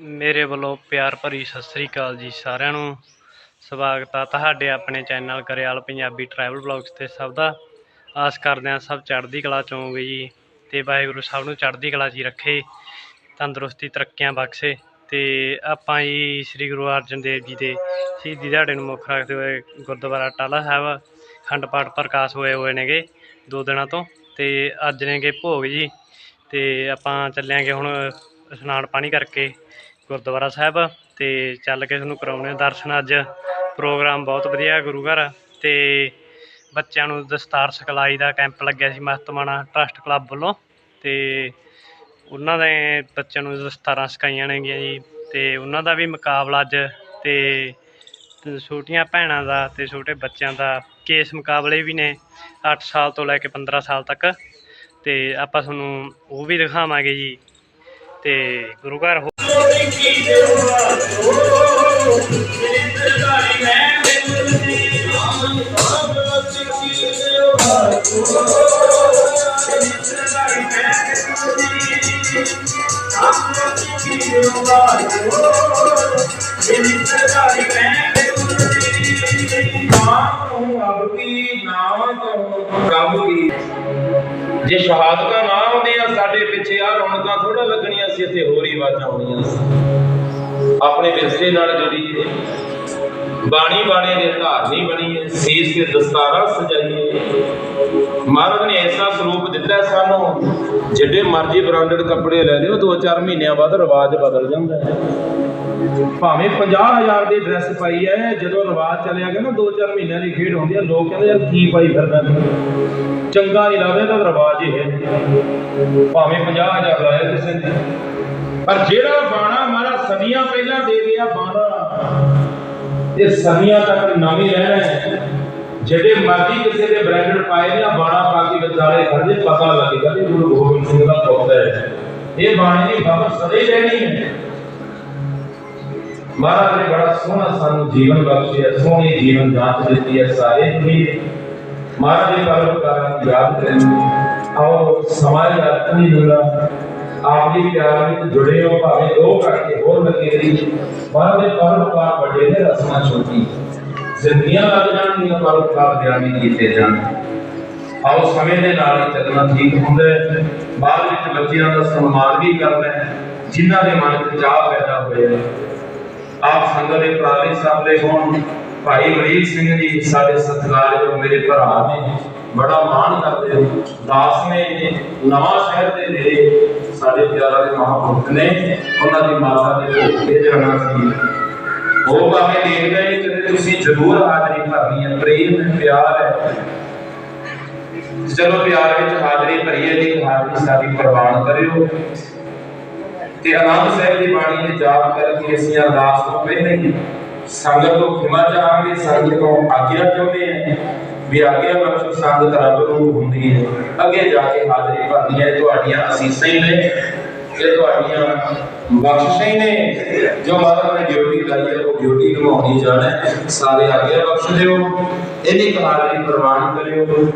ਮੇਰੇ ਵੱਲੋਂ ਪਿਆਰ ਭਰੀ ਸਤਿ ਸ੍ਰੀ ਅਕਾਲ ਜੀ ਸਾਰਿਆਂ ਨੂੰ। ਸਵਾਗਤ ਆ ਤੁਹਾਡੇ ਆਪਣੇ channel Karyal Punjabi travel vlogs ਤੇ ਸਭ ਦਾ। ਆਸ ਕਰਦੇ ਹਾਂ ਸਭ ਚੜ੍ਹਦੀ ਕਲਾ ਚ ਹੋਵੋਗੇ ਜੀ ਤੇ ਵਾਹਿਗੁਰੂ ਸਭ ਨੂੰ ਚੜ੍ਹਦੀ ਕਲਾ 'ਚ ਹੀ ਰੱਖੇ, ਤੰਦਰੁਸਤੀ, ਤਰੱਕੀਆਂ ਬਖਸ਼ੇ ਤੇ ਆਪਾਂ ਜੀ ਸ੍ਰੀ ਗੁਰੂ ਅਰਜਨ ਦੇਵ ਜੀ ਦੇ ਸ਼ਹੀਦੀ ਦਿਹਾੜੇ ਨੂੰ ਮੁੱਖ ਰੱਖਦੇ ਹੋਏ ਗੁਰਦੁਆਰਾ ਟਾਲਾ ਸਾਹਿਬ ਖੰਡ ਪਾਠ ਪ੍ਰਕਾਸ਼ ਹੋਏ ਹੋਏ ਨੇਗੇ ਦੋ ਦਿਨਾਂ ਤੋਂ ਤੇ ਅੱਜ ਨੇਗੇ ਭੋਗ ਜੀ ਤੇ ਆਪਾਂ ਚੱਲਿਆਂਗੇ ਹੁਣ ਇਸ਼ਨਾਨ ਪਾਣੀ ਕਰਕੇ ਗੁਰਦੁਆਰਾ ਸਾਹਿਬ ਤੇ ਚੱਲ ਕੇ ਤੁਹਾਨੂੰ ਕਰਾਉਣੇ ਦਰਸ਼ਨ ਅੱਜ। ਪ੍ਰੋਗਰਾਮ ਬਹੁਤ ਵਧੀਆ ਗੁਰੂ ਘਰ ਤੇ ਬੱਚਿਆਂ ਨੂੰ ਦਸਤਾਰ ਸਿਖਲਾਈ ਦਾ ਕੈਂਪ ਲੱਗਿਆ ਸੀ ਮਸਤਮਾਣਾ ਟਰਸਟ ਕਲੱਬ ਵੱਲੋਂ ਤੇ ਉਹਨਾਂ ਦੇ ਬੱਚਿਆਂ ਨੂੰ ਦਸਤਾਰਾਂ ਸਿਖਾਈਆਂ ਨੇਗੀਆਂ ਜੀ ਤੇ ਉਹਨਾਂ ਦਾ ਵੀ ਮੁਕਾਬਲਾ ਅੱਜ ਤੇ ਛੋਟੀਆਂ ਭੈਣਾਂ ਦਾ ਤੇ ਛੋਟੇ ਬੱਚਿਆਂ ਦਾ ਕੇਸ ਮੁਕਾਬਲੇ ਵੀ ਨੇ 8 ਸਾਲ ਤੋਂ ਲੈ ਕੇ 15 ਸਾਲ ਤੱਕ ਤੇ ਆਪਾਂ ਤੁਹਾਨੂੰ ਉਹ ਵੀ ਦਿਖਾਵਾਂਗੇ ਜੀ ਤੇ ਗੁਰੂ ਘਰ ਹੋ- ਜੇ ਸ਼ਹਾਦਤਾਂ ਨਾ ਆਉਂਦੀਆਂ ਸਾਡੇ ਪਿੱਛੇ ਆ ਰੌਣਕਾਂ ਥੋੜਾ ਸੀ ਇੱਥੇ ਹੋਰ ਹੀ ਆਵਾਜ਼ਾਂ ਆਉਣੀਆਂ ਸੀ ਆਪਣੇ ਵਿਰਸੇ ਨਾਲ ਜੁੜੀਏ ਬਾਣੀ ਬਾਣੇ ਦੇ ਧਾਰਨੀ ਬਣੀਏ ਸੀਸ ਤੇ ਦਸਤਾਰਾਂ ਸਜਾਈਏ ਮਹਾਰਾਜ ਨੇ ਐਸਾ ਸਰੂਪ ਦਿੱਤਾ ਸਾਨੂੰ, ਜਿੱਡੇ ਮਰਜ਼ੀ ਬ੍ਰਾਂਡਡ ਕੱਪੜੇ ਲੈ ਲਿਓ 2-4 ਮਹੀਨਿਆਂ ਬਾਅਦ ਰਿਵਾਜ ਬਦਲ ਜਾਂਦਾ ਹੈ। ਭਾਵੇਂ 50000 ਦੀ ਡਰੈਸ ਪਾਈ ਹੈ, ਜਦੋਂ ਰਿਵਾਜ ਚੱਲਿਆ ਗਿਆ ਨਾ 2-4 ਮਹੀਨਿਆਂ ਦੀ ਖੇਡ ਹੁੰਦੀ ਹੈ, ਲੋਕ ਕਹਿੰਦੇ ਯਾਰ ਕੀ ਪਾਈ ਫਿਰਦਾ ਚੰਗਾ ਨਹੀਂ ਲੱਗਦਾ ਤਾਂ ਰਿਵਾਜ ਹੀ ਹੈ। ਭਾਵੇਂ 50000 ਲਾਇਆ ਕਿਸੇ ਨੇ। ਪਰ ਜਿਹੜਾ ਬਾਣਾ ਮਾਰਾ ਸਦੀਆਂ ਪਹਿਲਾਂ ਦੇ ਗਿਆ ਬਾਣਾ, ਇਹ ਸਦੀਆਂ ਤੱਕ ਨਵੀਂ ਰਹਿਣਾ ਹੈ। ਜਿਹੜੇ ਮਰਜ਼ੀ ਕਿਸੇ ਦੇ ਬ੍ਰਾਂਡਡ ਪਾਏ ਨੇ ਆਹ ਬਾਣਾ ਪਾ ਕੇ ਵਿਚਾਲੇ ਖੜਦੇ ਪਤਾ ਲੱਗੇਗਾ ਕਿ ਗੁਰੂ ਗੋਬਿੰਦ ਸਿੰਘ ਦਾ ਪੁੱਤ ਹੈ। ਇਹ ਬਾਣੇ ਦੀ ਖਬਰ ਸਦੇ ਰਹਿਣੀ ਹੈ। ਮਹਾਰਾਜ ਨੇ ਬੜਾ ਸੋਹਣਾ ਸਾਨੂੰ ਜੀਵਨ ਬਖਸ਼ਿਆ, ਸੋਹਣੀ ਜੀਵਨ ਜਾਂਚ ਦਿੱਤੀ ਹੈ ਸਾਰੇ ਹੀ। ਮਹਾਰਾਜ ਦੇ ਪਰਉਪਕਾਰਾਂ ਨੂੰ ਯਾਦ ਕਰੀਏ ਆਓ ਸਮਾਜ ਯਾਦ ਨਹੀਂ ਹੁੰਦਾ ਆਪ ਜੀ ਪਿਆਰ ਵਿੱਚ ਜੁੜੇ ਹੋ, ਭਾਵੇਂ ਦੋ ਕਰਕੇ ਹੋਰ ਲੱਗੇ ਰਹੀ ਮਹਾਰਾਜ ਦੇ ਪਰਉਪਕਾਰ ਵੱਡੇ ਨੇ ਰਸਨਾ ਛੋਟੀ ਜ਼ਿੰਦਗੀਆਂ ਲੱਗ ਜਾਣਗੀਆਂ ਪਰਉਪਕਾਰ ਬਿਆਨੀ ਕੀਤੇ ਜਾਣ। ਆਓ ਸਮੇਂ ਦੇ ਨਾਲ ਹੀ ਚੱਲਣਾ ਠੀਕ ਹੁੰਦਾ ਹੈ। ਬਾਅਦ ਵਿੱਚ ਬੱਚਿਆਂ ਦਾ ਸਨਮਾਨ ਵੀ ਕਰਨਾ ਹੈ, ਜਿਨ੍ਹਾਂ ਦੇ ਮਨ ਵਿੱਚ ਚਾਹ ਪੈਦਾ ਹੋਇਆ ਹੈ। ਆਪ ਸੰਗਤ ਦੇ ਪ੍ਰਾਲੀ ਸਾਹਿਬ ਦੇ ਹੋਣ ਭਾਈ ਅਮਰੀਕ ਸਿੰਘ ਜੀ, ਸਾਡੇ ਸਤਿਕਾਰਯੋਗ ਮੇਰੇ ਭਰਾ ਨੇ, ਬੜਾ ਮਾਣ ਕਰਦੇ ਹੋ ਦਾਸ ਨੇ ਨਵਾਂ ਸ਼ਹਿਰ ਦੇ ਨੇੜੇ ਸਾਡੇ ਪਿਆਰਾ ਦੇ ਮਹਾਂਪੁਰਖ ਨੇ, ਉਹਨਾਂ ਦੀ ਮਾਤਾ ਦੇ ਭੋਗ ਤੇ ਜਾਣਾ ਸੀ। ਉਹ ਭਾਵੇਂ ਦੇਖ ਗਏ ਕਿ ਤੁਸੀਂ ਜ਼ਰੂਰ ਹਾਜ਼ਰੀ ਭਰਨੀ ਹੈ, ਪ੍ਰੇਮ ਹੈ, ਪਿਆਰ ਹੈ। ਚਲੋ ਪਿਆਰ ਵਿੱਚ ਹਾਜ਼ਰੀ ਭਰੀਏ ਦੀ ਹਾਜ਼ਰੀ ਸਾਡੀ ਪ੍ਰਵਾਨ ਕਰਿਓ। ਤੇ ਆਨੰਦ ਸਾਹਿਬ ਦੀ ਬਾਣੀ ਦੇ ਜਾਪ ਕਰਕੇ ਅਸੀਂ ਅਰਦਾਸ ਤੋਂ ਪਹਿਲੇ ਹੀ ਸੰਗਤ ਤੋਂ ਖਿਮਾ ਚਾਹਾਂਗੇ, ਸੰਗਤ ਤੋਂ ਆਗਿਆ ਚਾਹੁੰਦੇ ਹਾਂ ਵੀ ਆਗਿਆ ਬਖਸ਼ੋ ਸੰਗਤ ਰੱਬ ਨੂੰ ਹੁੰਦੀ ਹੈ। ਅੱਗੇ ਜਾ ਕੇ ਹਾਜ਼ਰੀ ਭਰਨੀ ਹੈ, ਤੁਹਾਡੀਆਂ ਅਸੀਸਾਂ ਹੀ ਨੇ, ਇਹ ਤੁਹਾਡੀਆਂ ਬਖਸ਼ਿਸ਼ਾਂ ਹੀ ਨੇ। ਜੋ ਮਹਾਰਾਜ ਨੇ ਡਿਊਟੀ ਲਾਈ ਹੈ, ਉਹ ਡਿਊਟੀ ਨਿਭਾਉਣੀ ਜਾਣਾ ਸਾਰੇ ਆਗਿਆ ਬਖਸ਼ ਦਿਓ, ਇਹਦੀ ਹਾਜ਼ਰੀ ਪ੍ਰਵਾਨ ਕਰਿਓ।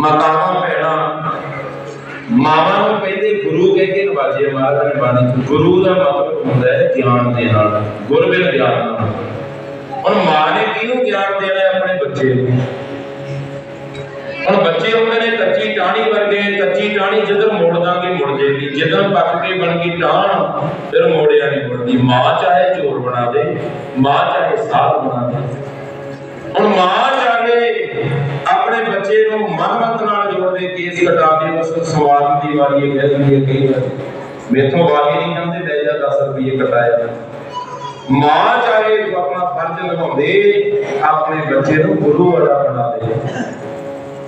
ਮਾਤਾਵਾਂ, ਭੈਣਾਂ ਮਾਵਾਂ ਨੂੰ ਪਹਿਲੇ ਗੁਰੂ ਕਹਿ ਕੇ ਨਵਾਜਿਆ ਮਹਾਰਾਜ ਨੇ ਬਾਣੀ ਚ, ਗੁਰੂ ਦਾ ਮਤਲਬ ਹੁੰਦਾ ਹੈ ਗਿਆਨ ਦੇ ਨਾਲ ਗੁਰ ਬਿਨ ਗਿਆਨ ਨਾਲ ਹੁਣ ਮਾਂ ਨੇ ਕਿਹਨੂੰ ਗਿਆਨ ਦੇਣਾ ਆਪਣੇ ਬੱਚੇ ਨੂੰ? ਹੁਣ ਬੱਚੇ ਹੁੰਦੇ ਨੇ, ਕੱਚੀ ਟਾਹਣੀ ਵਰਗੇ, ਕੱਚੀ ਟਾਹਣੀ ਜਿੱਧਰ ਮੋੜ ਦਾਂਗੇ ਮੁੜ ਜੇਗੀ ਜਿੱਧਰ ਪੱਕ ਕੇ ਬਣ ਗਈ ਟਾਹਣ, ਫਿਰ ਮੋੜਿਆ ਨਹੀਂ ਮੁੜਦੀ। ਮਾਂ ਚਾਹੇ ਚੋਰ ਬਣਾ ਦੇ, ਮਾਂ ਚਾਹੇ ਸਾਧ ਬਣਾ ਦੇ। ਹੁਣ ਮਾਂ ਚਾਹੇ ਆਪਣੇ ਬੱਚੇ ਨੂੰ ਮਨਮਤ ਨਾਲ ਜੋੜ ਕੇਸ ਕਟਾ ਕੇ ਉਸ ਨੂੰ ਸਵਾਲ ਦੀ ਵਾਰੀ ਇਹ ਕਹਿ ਹੈ ਕਈ ਵਾਰ ਮੇਥੋਂ ਵਾਰੀ ਨਹੀਂ ਜਾਂਦੇ ਲੈ ਜਾ 10 ਰੁਪਏ ਕਟਾਇਆ। ਮਾਂ ਚਾਹੇ ਆਪਣਾ ਫਰਜ਼ ਨਿਭਾਉਂਦੇ, ਆਪਣੇ ਬੱਚੇ ਨੂੰ ਗੁਰੂ ਵਾਲਾ ਬਣਾ ਦੇ।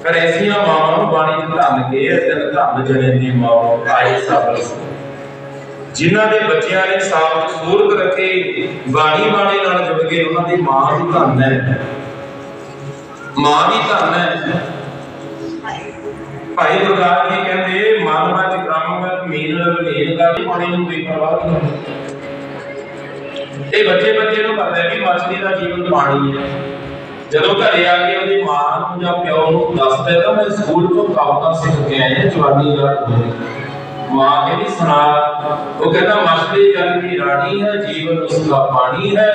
ਫਿਰ ਐਸੀਆਂ ਮਾਵਾਂ ਨੂੰ ਬਾਣੀ ਚ ਧੰਨ ਕੇ ਤਿੰਨ ਧੰਨ ਜਣੇ ਦੀ ਮਾਂ ਆਏ ਸਬਰ ਜਿਨ੍ਹਾਂ ਦੇ ਬੱਚਿਆਂ ਨੇ ਸਾਫ਼ ਸੂਰਤ ਰੱਖੇ, ਬਾਣੀ ਬਾਣੇ ਨਾਲ ਜੁੜ ਕੇ ਉਹਨਾਂ ਦੀ ਮਾਂ ਨੂੰ ਧੰਨ ਹੈ। ਮਾਂ ਵੀ ਧੰਨ ਹੈ। ਭਾਈ ਗੁਰਦਾਸ ਜੀ ਕਹਿੰਦੇ ਮਨ ਵਿੱਚ ਬ੍ਰਹਮ ਮੀਨ ਲੀਨ ਦਾ ਪਾਣੀ ਨੂੰ ਵੀ ਪ੍ਰਵਾਹ ਨਹੀਂ ਇਹ ਬੱਚੇ ਬੱਚੇ ਨੂੰ ਪਤਾ ਹੈ ਵੀ ਮਛਲੀ ਦਾ ਜੀਵਨ ਪਾਣੀ ਹੈ। ਜਦੋਂ ਘਰੇ ਆ ਕੇ ਉਹਦੀ ਮਾਂ ਨੂੰ ਜਾਂ ਪਿਓ ਨੂੰ ਦੱਸਦਾ ਤਾਂ ਮੈਂ ਸਕੂਲ ਤੋਂ ਕਹਾਵਤਾਂ ਸਿੱਖ ਕੇ ਆਇਆ, ਜਵਾਨੀ ਯਾਦ ਹੋਈ ਮਾਹਿਰੀ ਸੁਣਾ। ਉਹ ਕਹਿੰਦਾ ਮਛਲੀ ਜਲ ਦੀ ਰਾਣੀ ਹੈ, ਜੀਵਨ ਉਸਦਾ ਪਾਣੀ ਹੈ।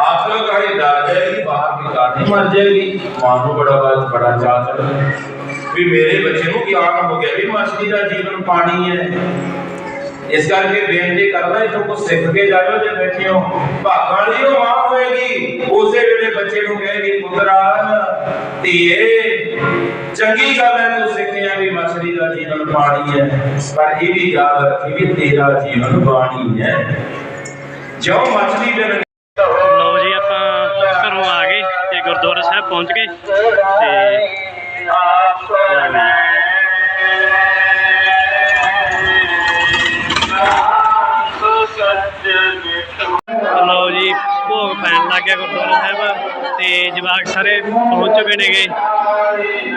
ਆਖਰ ਕਹੇ ਡਰ ਜਾਏਗੀ, ਬਾਹਰ ਦੀ ਕਾਟੀ ਮਰ ਜਾਏਗੀ। ਮਾਂ ਨੂੰ ਬੜਾ ਬਾਤ ਬੜਾ ਚਾਹ ਚੜਦਾ ਵੀ ਮੇਰੇ ਬੱਚੇ ਨੂੰ ਗਿਆਨ ਹੋ ਗਿਆ ਵੀ ਮਛਲੀ ਦਾ ਜੀਵਨ ਪਾਣੀ ਹੈ। ਇਸ ਕਰਕੇ ਬੇਨਤੀ ਕਰਦਾ ਇਹ ਤੋਂ ਸਿੱਖ ਕੇ ਜਾਇਓ ਜੇ ਬੈਠੇ ਹੋ ਭਾਗਾਂ ਦੀ ਉਹ ਮਾਂ ਹੋਏਗੀ। ਉਸੇ ਵੇਲੇ ਬੱਚੇ ਨੂੰ ਕਹੇਗੀ ਪੁੱਤਰਾ ਧੀਏ ਚੰਗੀ ਗੱਲ ਹੈ ਤੂੰ ਸਿੱਖਿਆ ਵੀ ਮਛਲੀ ਦਾ ਜੀਵਨ ਪਾਣੀ ਹੈ ਪਰ ਇਹ ਵੀ ਯਾਦ ਰੱਖੀ ਵੀ ਤੇਰਾ ਜੀਵਨ ਪਾਣੀ ਹੈ। ਜੋ ਮਛਲੀ ਦੇ ਲਓ ਜੀ ਆਪਾਂ ਘਰੋਂ ਆ ਗਏ ਤੇ ਗੁਰਦੁਆਰਾ ਸਾਹਿਬ ਪਹੁੰਚ ਗਏ। ਤੇ ਪੈਣ ਲੱਗ ਗਿਆ ਗੁਰਦੁਆਰਾ ਸਾਹਿਬ ਤੇ ਜਵਾਕ ਸਾਰੇ ਪਹੁੰਚ ਚੁੱਕੇ ਨੇਗੇ।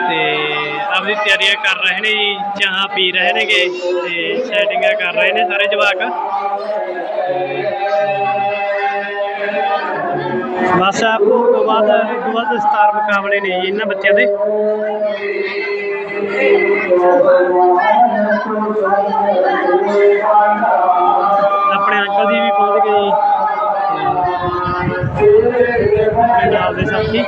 ਤੇ ਆਪਣੀ ਤਿਆਰੀਆਂ ਕਰ ਰਹੇ ਨੇ ਜੀ, ਚਾਹ ਪੀ ਰਹੇ ਨੇਗੇ ਤੇ ਸੈਟਿੰਗਾਂ ਕਰ ਰਹੇ ਨੇ ਸਾਰੇ ਜਵਾਕ। ਬਸ ਆਪ ਤੋਂ ਬਾਅਦ ਇਸ ਤੋਂ ਬਾਅਦ ਸਟਾਰ ਮੁਕਾਬਲੇ ਨੇ ਜੀ ਇਹਨਾਂ ਬੱਚਿਆਂ ਦੇ। ਆਪਣੇ ਆਪਣੇ ਨਾਲ ਦੇ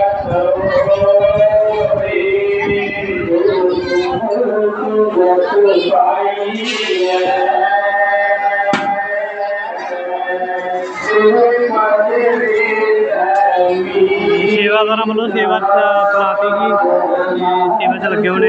ਸਾਥੀ ਸੇਵਾਦਾਰਾਂ ਵੱਲੋਂ ਸੇਵਾ ਚਲਾਤੀ ਗਈ। ਤੇ ਸੇਵਾ ਚ ਲੱਗੇ ਹੋਏ ਨੇ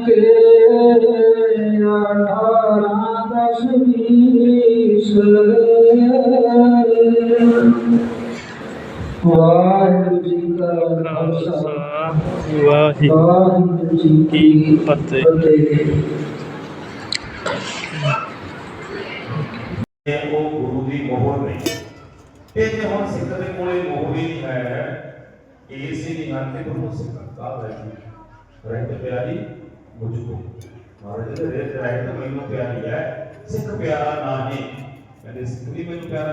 ਕੇ ਅਠਾਰਾਂ ਦਸ ਵੀਸ ਵਾਹਿਗੁਰੂ ਜੀ ਕਾ ਖਾਲਸਾ ਵਾਹਿਗੁਰੂ ਵਾਹਿਗੁਰੂ ਜੀ ਕੀ ਫਤਿਹ। ਫਤਿਹ ਇਹ ਉਹ ਗੁਰੂ ਦੀ ਮੋਹਰ ਨਹੀਂ ਇਹ ਜੇ ਹੁਣ ਸਿੱਖ ਦੇ ਕੋਲੇ ਮੋਹਰ ਹੀ ਹੈ ਇਸ ਹੀ ਨਹੀਂ ਹਨ ਕਿ ਗੁਰੂ ਸਿੱਖ ਦਾ ਹੈ ਰਹਿਤ ਪਿਆਰੀ ਮੁਝ ਕੋ ਮਹਾਰਾਜ ਦੇ ਰਹਿਤ ਰਹਿਤ ਮੈਨੂੰ ਪਿਆਰੀ ਹੈ ਸਿੱਖ ਪਿਆਰਾ ਨਹੀਂ ਕਹਿੰਦੇ ਸਿੱਖ ਵੀ ਮੈਨੂੰ ਪਿਆਰਾ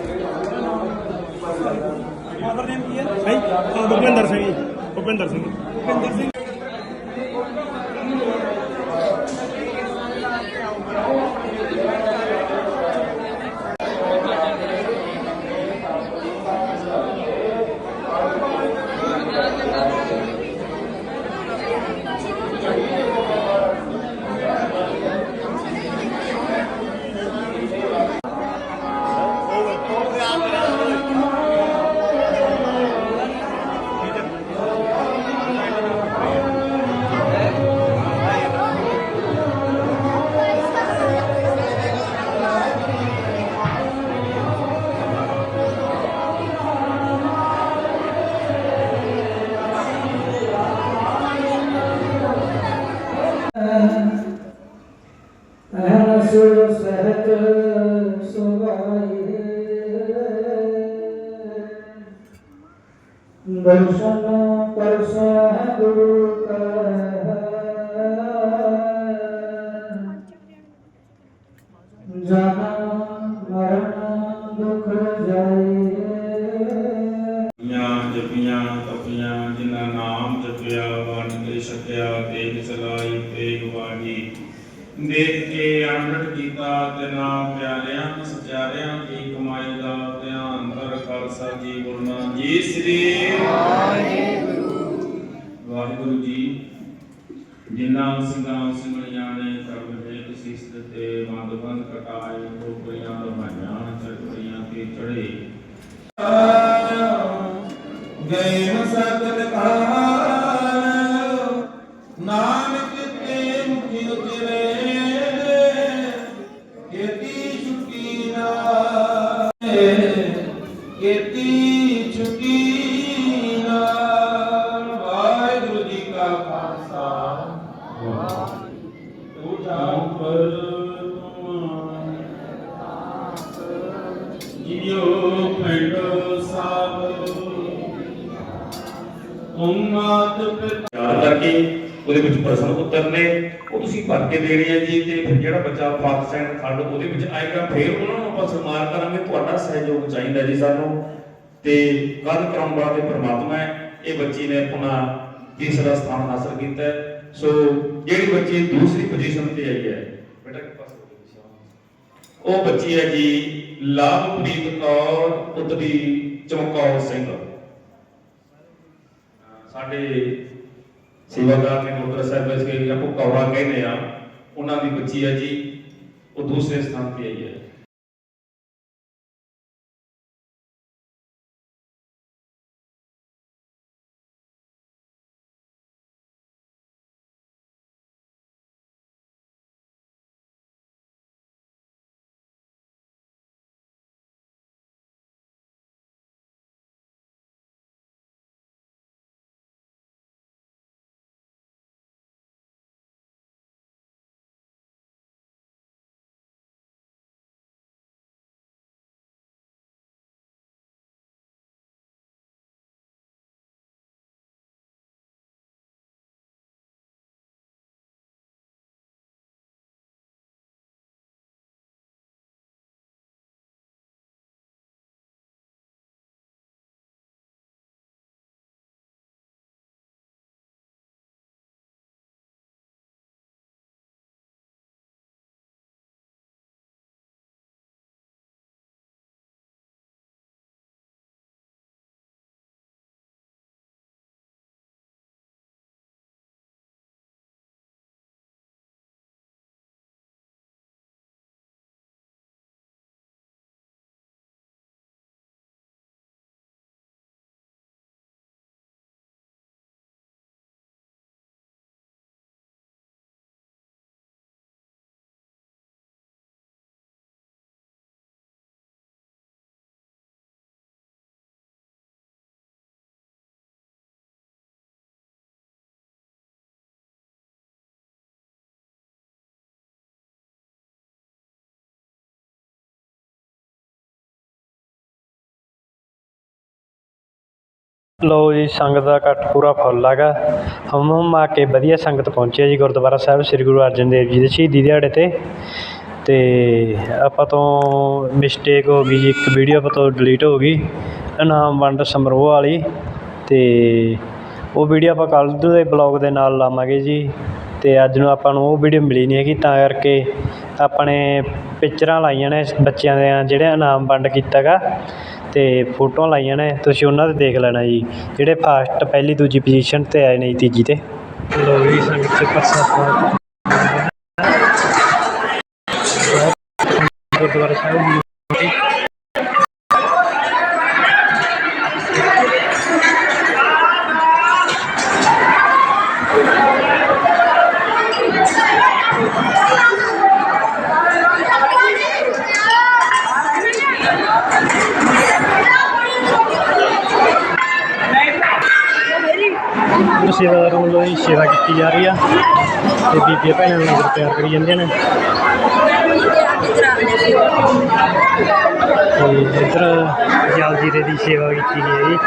ਭੁਪਿੰਦਰ ਸਿੰਘ ਜੀ। ਭੁਪਿੰਦਰ ਸਿੰਘ। ਅਹਨਸ ਤੇ ਮੰਦਬੰਦ ਕਟਾਏ ਟੋਕਰੀਆਂ ਲਵਾਈਆਂ ਚੜਕਰੀਆਂ ਤੇ ਚੜੇ। ਗਏ ਮਸਤਨ ਕਾਲ ਉਹਦੇ ਉਹ ਤੁਸੀਂ ਭਰ ਕੇ ਦੇਣੇ ਆ ਜੀ, ਤੇ ਫਿਰ ਜਿਹੜਾ ਬੱਚਾ ਫਸਟ ਸੈਂਡ ਉਹਦੇ ਵਿੱਚ ਆਏਗਾ, ਫਿਰ ਉਹਨਾਂ ਨੂੰ ਆਪਾਂ ਸਨਮਾਨ ਕਰਾਂਗੇ। ਤੁਹਾਡਾ ਸਹਿਯੋਗ ਚਾਹੀਦਾ ਜੀ ਸਾਨੂੰ। ਤੇ ਕੱਲ ਕਰਾਉਣ ਵਾਲਾ ਤੇ ਪ੍ਰਮਾਤਮਾ ਹੈ, ਇਹ ਬੱਚੀ ਨੇ ਆਪਣਾ ਤੀਸਰਾ ਸਥਾਨ ਹਾਸਲ ਕੀਤਾ ਸੋ ਜਿਹੜੀ ਬੱਚੀ ਦੂਸਰੀ ਪੋਜੀਸ਼ਨ ਤੇ ਆਈ ਹੈ, ਬੇਟਾ ਕਿ ਪਾਸ ਉਹ ਬੱਚੀ ਹੈ ਜੀ ਲਾਭਪ੍ਰੀਤ ਕੌਰ ਪੁੱਤਰੀ ਚਮਕੌਰ ਸਿੰਘ। ਸਾਡੇ ਸੇਵਾਦਾਰ ਨੇ ਗੁਰਦੁਆਰਾ ਸਾਹਿਬ ਵਿੱਚ ਗਏ ਜਾਂ ਕੌੜਾ ਕਹਿੰਦੇ ਆ ਉਹਨਾਂ ਦੀ ਬੱਚੀ ਹੈ ਜੀ, ਉਹ ਦੂਸਰੇ ਸਥਾਨ ਤੇ ਆਈ ਹੈ। ਲਓ ਜੀ, ਸੰਗਤ ਦਾ ਇਕੱਠ ਪੂਰਾ ਫੁੱਲ ਹੈਗਾ। ਹਮ ਹਮ ਆ ਕੇ ਵਧੀਆ ਸੰਗਤ ਪਹੁੰਚੀ ਹੈ ਜੀ, ਗੁਰਦੁਆਰਾ ਸਾਹਿਬ, ਸ੍ਰੀ ਗੁਰੂ ਅਰਜਨ ਦੇਵ ਜੀ ਦੇ ਸ਼ਹੀਦੀ ਦਿਹਾੜੇ 'ਤੇ। ਤੇ ਆਪਾਂ ਤੋਂ ਮਿਸਟੇਕ ਹੋ ਗਈ ਜੀ, ਇੱਕ ਵੀਡੀਓ ਆਪਾਂ ਤੋਂ ਡਿਲੀਟ ਹੋ ਗਈ, ਇਨਾਮ ਵੰਡ ਸਮਾਰੋਹ ਵਾਲੀ। ਤੇ ਉਹ ਵੀਡੀਓ ਆਪਾਂ ਕੱਲ੍ਹ ਦੇ ਬਲੌਗ ਦੇ ਨਾਲ ਲਾਵਾਂਗੇ ਜੀ। ਤੇ ਅੱਜ ਨੂੰ ਆਪਾਂ ਨੂੰ ਉਹ ਵੀਡੀਓ ਮਿਲੀ ਨਹੀਂ ਹੈਗੀ, ਤਾਂ ਕਰਕੇ ਆਪਣੇ ਪਿਕਚਰਾਂ ਲਾਈਆਂ ਨੇ ਬੱਚਿਆਂ ਦੇ ਜਿਹੜੇ ਇਨਾਮ ਵੰਡ ਕੀਤਾ ਅਤੇ ਫੋਟੋਆਂ ਲਾਈਆਂ ਨੇ, ਤੁਸੀਂ ਉਹਨਾਂ 'ਤੇ ਦੇਖ ਲੈਣਾ ਜੀ। ਜਿਹੜੇ ਫਾਸਟ ਪਹਿਲੀ, ਦੂਜੀ ਪੁਜੀਸ਼ਨ 'ਤੇ ਆਏ ਨੇ ਜੀ ਤੀਜੀ 'ਤੇ। ਸੇਵਾਦਾਰਾਂ ਵੱਲੋਂ ਹੀ ਸੇਵਾ ਕੀਤੀ ਜਾ ਰਹੀ ਆ ਤੇ ਬੀਬੀਆਂ ਭੈਣਾਂ ਲੰਗਰ ਤਿਆਰ ਕਰੀ ਜਾਂਦੀਆਂ ਨੇ ਤੇ ਇੱਧਰ ਜਲ ਜੀਰੇ ਦੀ ਸੇਵਾ ਕੀਤੀ ਗਈ ਹੈ ਜੀ